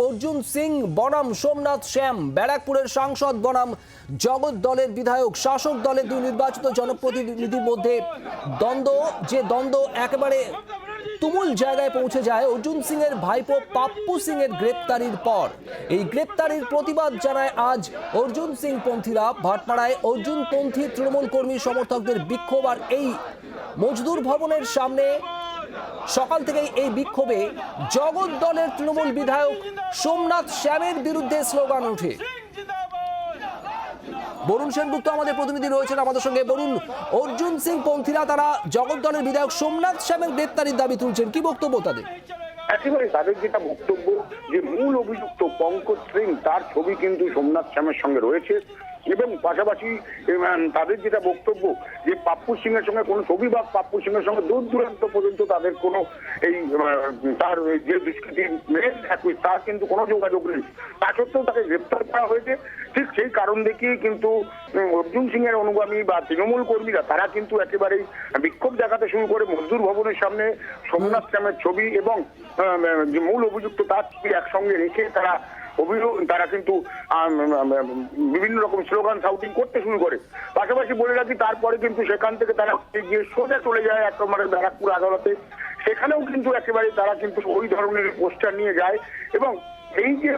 অর্জুন সিং, বনাম সোমনাথ শ্যাম, ব্যারাকপুরের সাংসদ বনাম জগৎ দলের বিধায়ক, শাসক দলের দুই নির্বাচিত জনপ্রতিনিধির মধ্যে দ্বন্দ্ব, যে দ্বন্দ্ব একেবারে তুমুল জায়গায় পৌঁছে যায় অর্জুন সিং এর ভাইপো পাপ্পু সিং এর গ্রেপ্তারির পর। এই গ্রেপ্তারির প্রতিবাদ জানায় আজ অর্জুন সিং পন্থীরা। ভাটপাড়ায় অর্জুন পন্থী তৃণমূল কর্মী সমর্থকদের বিক্ষোভ আর এই মজদুর ভবনের সামনে সকাল থেকেই এই বিক্ষোভে জগৎ দলের তৃণমূল বিধায়ক সোমনাথ শ্যামের বিরুদ্ধে স্লোগান ওঠে। বরুণ সেনগুপ্ত আমাদের প্রতিনিধি রয়েছেন আমাদের সঙ্গে। বরুণ, অর্জুন সিং পন্থীরা তারা জগৎ দলের বিধায়ক সোমনাথ শ্যামের গ্রেপ্তারির দাবি তুলছেন। কি বক্তব্য তাদের? একেবারে তাদের যেটা বক্তব্য, যে মূল অভিযুক্ত পঙ্কজ সিং, তার ছবি কিন্তু সোমনাথ শ্যামের সঙ্গে রয়েছে। এবং পাশাপাশি তাদের যেটা বক্তব্য যে পাপ্পু সিং এর সঙ্গে কোনো ছবি বা পাপ্পু সিং এর সঙ্গে দূর দূরান্ত পর্যন্ত তাদের কোনো এই তার যে দুষ্কৃতির মেয়ের একই তার কিন্তু কোনো যোগাযোগ নেই। তা সত্ত্বেও তাকে গ্রেপ্তার করা হয়েছে। ঠিক সেই কারণ দেখিয়ে কিন্তু অর্জুন সিং এর অনুগামী বা তৃণমূল কর্মীরা, তারা কিন্তু একেবারেই বিক্ষোভ দেখাতে শুরু করে মজদুর ভবনের সামনে সোমনাথ শ্যামের ছবি এবং মূল অভিযুক্ত তার ছবি একসঙ্গে রেখে তারা অভিযোগ তারা কিন্তু বিভিন্ন রকম স্লোগান সাউটিং করতে শুরু করে। পাশাপাশি বলে রাখি, তারপরে কিন্তু সেখান থেকে তারা গিয়ে সোজা চলে যায় এক একেবারে ব্যারাকপুর আদালতে। সেখানেও কিন্তু একেবারে তারা কিন্তু ওই ধরনের পোস্টার নিয়ে যায় এবং এই যে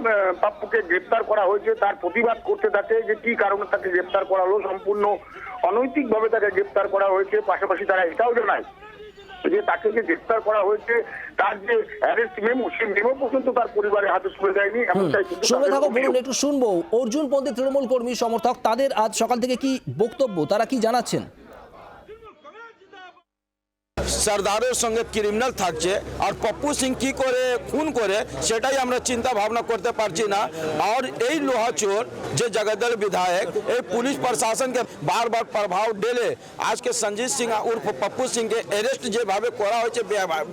পাপ্পুকে গ্রেপ্তার করা হয়েছে, তার প্রতিবাদ করতে থাকে যে কি কারণে তাকে গ্রেপ্তার করা হলো সম্পূর্ণ অনৈতিকভাবে তাকে গ্রেপ্তার করা হয়েছে। পাশাপাশি তারা এটাও জানায় যে তাকে যে গ্রেফতার করা হয়েছে তার যে অ্যারেস্ট মেমো সেই মেমো পর্যন্ত তার পরিবারের হাতে তুলে যায়নি শুনে থাকো বলুন একটু শুনব। অর্জুন পন্থী তৃণমূল কর্মী সমর্থক তাদের আজ সকাল থেকে কি বক্তব্য তারা কি জানাচ্ছেন? সর্দারের সঙ্গে ক্রিমিনাল থাকছে। আর পপ্পু সিং কি করে, খুন করে, সেটাই আমরা চিন্তা ভাবনা করতে পারছি না। আর এই লোহা চোর, যে জগদ্দল বিধায়ক, এই পুলিশ প্রশাসনকে বারবার প্রভাব ঢেলে আজকে সঞ্জিত সিং উর্ফ পপ্পু সিংকে অ্যারেস্ট যেভাবে করা হয়েছে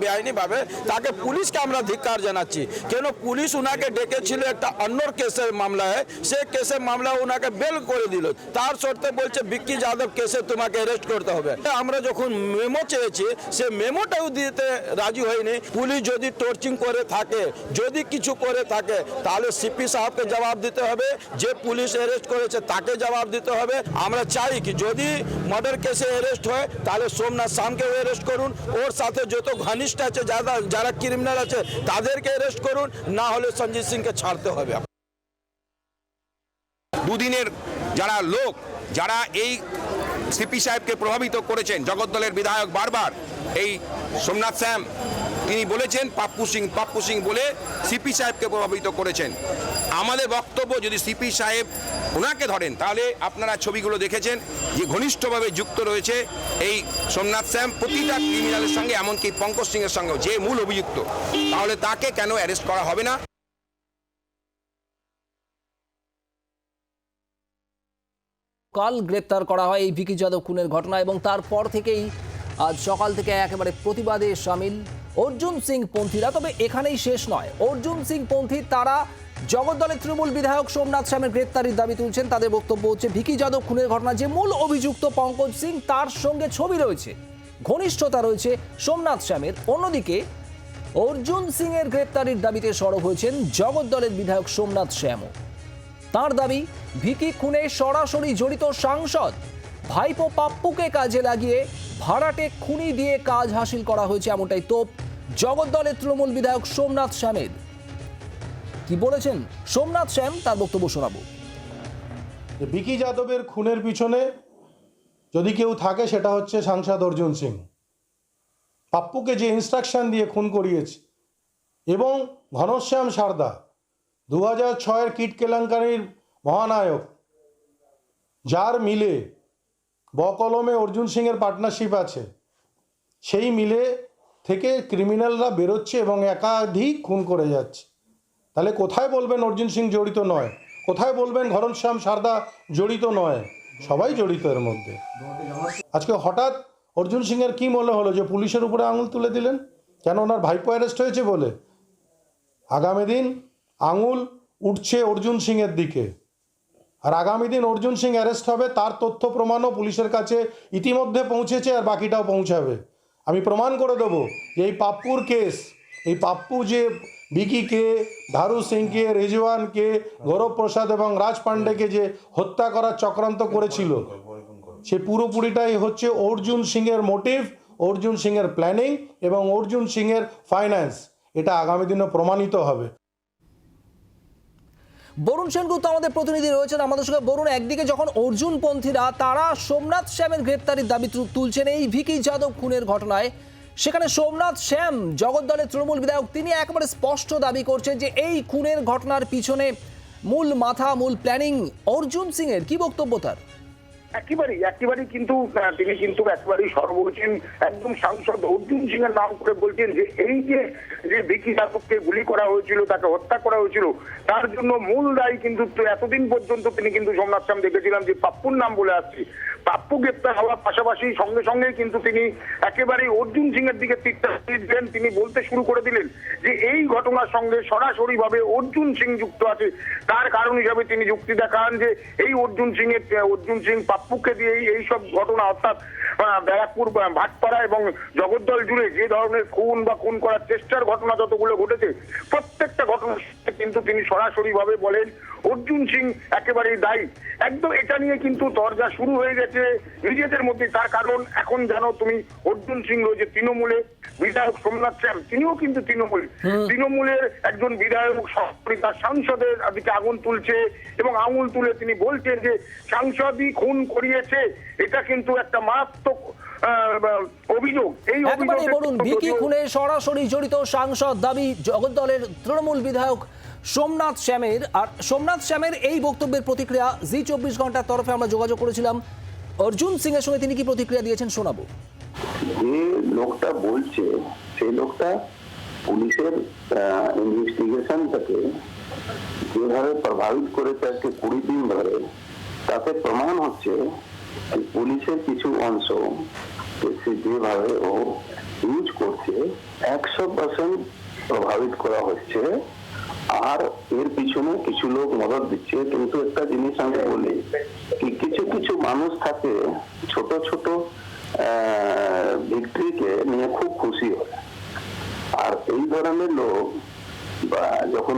বেআইনিভাবে, তাকে পুলিশকে আমরা ধিক্কার জানাচ্ছি। কেন পুলিশ ওনাকে ডেকেছিল একটা অন্যর কেসের মামলায়, সে কেসের মামলা ওনাকে বেল করে দিল। তার শর্তে বলছে, বিক্কি যাদব কেসে তোমাকে অ্যারেস্ট করতে হবে। আমরা যখন মেমো চেয়েছি সে মেমোটাও দিতে রাজি হয়নি। পুলিশ যদি টর্চিং করে থাকে, যদি কিছু করে থাকে, তাহলে সিপি সাহেবকে জবাব দিতে হবে। যে পুলিশ অ্যারেস্ট করেছে, তাকে জবাব দিতে হবে। আমরা চাই কি যদি মার্ডার কেসে অ্যারেস্ট হয়, তাহলে সোমনাথ শামকেও অ্যারেস্ট করুন। ওর সাথে যত ঘনিষ্ঠ আছে, যারা যারা ক্রিমিনাল আছে, তাদেরকে অ্যারেস্ট করুন। না হলে সঞ্জিত সিংকে ছাড়তে হবে। দুদিনের যারা লোক, যারা এই সিপি সাহেবকে প্রভাবিত করেছেন, জগদ্দলের বিধায়ক বারবার এই সোমনাথ শ্যাম তিনি বলেছেন, পাপ্পু সিং পাপ্পু সিং বলে সিপি সাহেবকে প্রভাবিত করেছেন। আমাদের বক্তব্য যদি সিপি সাহেব ওনাকে ধরেন, তাহলে আপনারা ছবিগুলো দেখেছেন, যে ঘনিষ্ঠভাবে যুক্ত রয়েছে এই সোমনাথ শ্যাম প্রতিটা ক্রিমিনালের সঙ্গে, এমনকি পঙ্কজ সিংয়ের সঙ্গেও, যে মূল অভিযুক্ত। তাহলে তাকে কেন অ্যারেস্ট করা হবে না? কাল গ্রেপ্তার করা হয় এই ভিকি যাদব খুনের ঘটনা এবং তারপর থেকেই আজ সকাল থেকে একেবারে প্রতিবাদে সামিল অর্জুন সিং পন্থীরা, তবে এখানেই শেষ নয়। অর্জুন সিং পন্থী তারা জগদ্দলের তৃণমূল বিধায়ক সোমনাথ শ্যামের গ্রেপ্তারির দাবি তুলছেন। তাদের বক্তব্য হচ্ছে, ভিকি যাদব, খুনের ঘটনা, যে মূল অভিযুক্ত পঙ্কজ সিং, তার সঙ্গে ছবি রয়েছে। ঘনিষ্ঠতা রয়েছে সোমনাথ শ্যামের। অন্যদিকে, অর্জুন সিং এর গ্রেপ্তারির দাবিতে সরব হয়েছেন জগদ্দলের বিধায়ক সোমনাথ শ্যামও। তার দাবি, ভিকি খুনে সরাসরি জড়িত সাংসদ ভাইপো পাপ্পুকে কাজে লাগিয়ে ভাড়াটে খুনি দিয়ে কাজ হাসিল করা হয়েছে এমনটাই তোপ জগদ্দলের তৃণমূল বিধায়ক সোমনাথ শ্যামের। কি বলেছেন সোমনাথ শ্যাম? তার বক্তব্য শোনাবো। বিকি যাদবের খুনের পিছনে যদি কেউ থাকে, সেটা হচ্ছে সাংসদ অর্জুন সিং। পাপ্পুকে যে ইনস্ট্রাকশন দিয়ে খুন করিয়েছে, এবং ঘনশ্যাম সারদা দু হাজার ছয়ের কিট কেলেঙ্কারির মহানায়ক, যার মিলে বকলমে অর্জুন সিংয়ের পার্টনারশিপ আছে। সেই মিলে থেকে ক্রিমিনালরা বেরোচ্ছে এবং একাধিক খুন করে যাচ্ছে। তাহলে কোথায় বলবেন অর্জুন সিং জড়িত নয়? কোথায় বলবেন ঘরণশ্যাম সারদা জড়িত নয়? সবাই জড়িত এর মধ্যে। আজকে হঠাৎ অর্জুন সিংয়ের কি মনে হলো যে পুলিশের উপরে আঙুল তুলে দিলেন? কেন ওনার ভাইপো অ্যারেস্ট হয়েছে বলে? আগামী দিন আঙুল উঠছে অর্জুন সিংয়ের দিকে। আর আগামী দিন অর্জুন সিং অ্যারেস্ট হবে, তার তথ্য, প্রমাণও পুলিশের কাছে ইতিমধ্যে পৌঁছেছে আর বাকিটাও পৌঁছাবে। আমি প্রমাণ করে দেবো যে এই পাপ্পুর কেস, এই পাপ্পু যে বিকিকে ধারু সিংকে রেজওয়ানকে গৌরব প্রসাদ এবং রাজ পান্ডেকে যে হত্যা করার চক্রান্ত করেছিল, সে পুরোপুরিটাই হচ্ছে অর্জুন সিংয়ের মোটিভ, অর্জুন সিংয়ের প্ল্যানিং এবং অর্জুন সিংয়ের ফাইন্যান্স। এটা আগামী দিনে প্রমাণিত হবে। বরুণ সেনগুপ্ত আমাদের প্রতিনিধি রয়েছেন। আমাদের সঙ্গে বরুণ, একদিকে যখন অর্জুন পন্থীরা তারা সোমনাথ শ্যামের গ্রেপ্তারির দাবি তুলছেন এই ভিকি যাদব খুনের ঘটনায়, সেখানে সোমনাথ শ্যাম, জগদ্দলের তৃণমূল বিধায়ক, তিনি একেবারে স্পষ্ট দাবি করছেন যে এই খুনের ঘটনার পিছনে মূল মাথা, মূল প্ল্যানিং অর্জুন সিং এর কি বক্তব্য তার? একেবারেই একেবারেই কিন্তু তিনি কিন্তু একেবারেই সর্বোচ্চ একদম সাংসদ অর্জুন সিং এর নাম করে বলছেন যে এই যে যে ভিকি যাদবকে গুলি করা হয়েছিল, তাকে হত্যা করা হয়েছিল, তার জন্য মূল দায়ী কিন্তু এতদিন পর্যন্ত তিনি কিন্তু সোমনাথ শ্যাম দেখেছিলাম যে পাপ্পুর নাম বলে আসছে। পাপ্পু গ্রেপ্তার হওয়ার পাশাপাশি সঙ্গে সঙ্গে কিন্তু তিনি একেবারেই অর্জুন সিং এর দিকে তীরটা দিলেন। তিনি বলতে শুরু করে দিলেন যে এই ঘটনার সঙ্গে সরাসরি ভাবে অর্জুন সিং যুক্ত আছে। তার কারণ হিসাবে তিনি যুক্তি দেখান যে এই অর্জুন সিং এর, অর্জুন সিং পাপ্পুকে দিয়ে এই সব ঘটনা অর্থাৎ ব্যারাকপুর ভাটপাড়া এবং জগদ্দল জুড়ে যে ধরনের খুন বা খুন করার চেষ্টার ঘটনা যতগুলো ঘটেছে, প্রত্যেকটা ঘটনা কিন্তু তিনি সরাসরি ভাবে বলেন অর্জুন সিং একেবারেই দায়ী। একদম এটা নিয়ে কিন্তু দরজা শুরু হয়ে গেছে নিজেদের মধ্যে। তার কারণ এখন জানো তুমি অর্জুন সিং রয়েছে তৃণমূলে বিধায়ক সোমনাথ শ্যাম তিনিও কিন্তু তৃণমূল। তৃণমূলের একজন বিধায়ক তার সাংসদের দিকে আগুন তুলছে এবং আঙুল তুলে তিনি বলছেন যে সাংসদই খুন করিয়েছে। এটা কিন্তু একটা মারাত্মক অভিযোগ। এই অভিযোগে খুনে সরাসরি জড়িত সাংসদ দাবি জগদ্দলের তৃণমূল বিধায়ক সোমনাথ শ্যামের, আর সোমনাথ শ্যামের এই বক্তব্যের প্রতিক্রিয়া জি চব্বিশ ঘণ্টার তরফে আমরা যোগাযোগ করেছিলাম। অর্জুন সিং এর সঙ্গে তিনি কি প্রতিক্রিয়া দিয়েছেন শোনাবো। যে লোকটা বলছে, সেই লোকটা পুলিশের ইনভেস্টিগেশনটাকে যেভাবে প্রভাবিত করেছে আজকে কুড়ি দিন ধরে, তাতে প্রমাণ হচ্ছে পুলিশের কিছু অংশ যেভাবে ও ইউজ করছে, একশো পার্সেন্ট প্রভাবিত করা হচ্ছে। আর এর পিছনে কিছু লোক মদত দিচ্ছে। কিন্তু একটা জিনিস আমি বলি কিছু কিছু মানুষ থাকে ছোট ছোট ভিক্টরিকে নিয়ে খুব খুশি হয়। আর এই ধরনের লোক যখন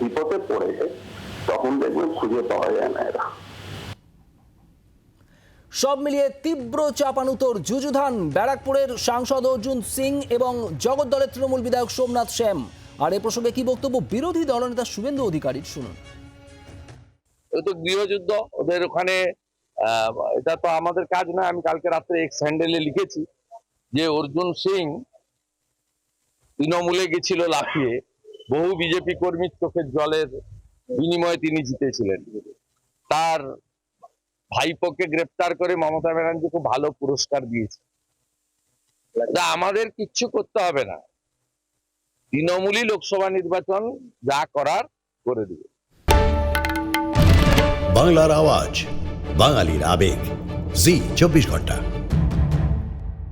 বিপদে পড়ে, তখন দেখবেন খুঁজে পাওয়া যায় না এরা। সব মিলিয়ে তীব্র চাপানুতোর যুযুধান ব্যারাকপুরের সাংসদ অর্জুন সিং এবং জগদ্দলের তৃণমূল বিধায়ক সোমনাথ শ্যাম আর এ প্রসঙ্গে কি বক্তব্য বিরোধী দলনেতা শুভেন্দু অধিকারীর? শুনুন। তো গৃহযুদ্ধ, ওদের ওখানে এটা তো আমাদের কাজ না আমি কালকে রাত্রে এক্স হ্যান্ডেলে লিখেছি যে অর্জুন সিং তৃণমূলে গেছিল লাফিয়ে, বহু বিজেপি কর্মীর চোখের জলের বিনিময়ে তিনি জিতেছিলেন। তার ভাইপোকে গ্রেপ্তার করে মমতা ব্যানার্জি খুব ভালো পুরস্কার দিয়েছে। আমাদের কিচ্ছু করতে হবে না। তৃণমূলই লোকসভা নির্বাচন যা করার করে দিবে। বাংলার আওয়াজ বাঙালির আবেগ। জি চব্বিশ ঘণ্টা।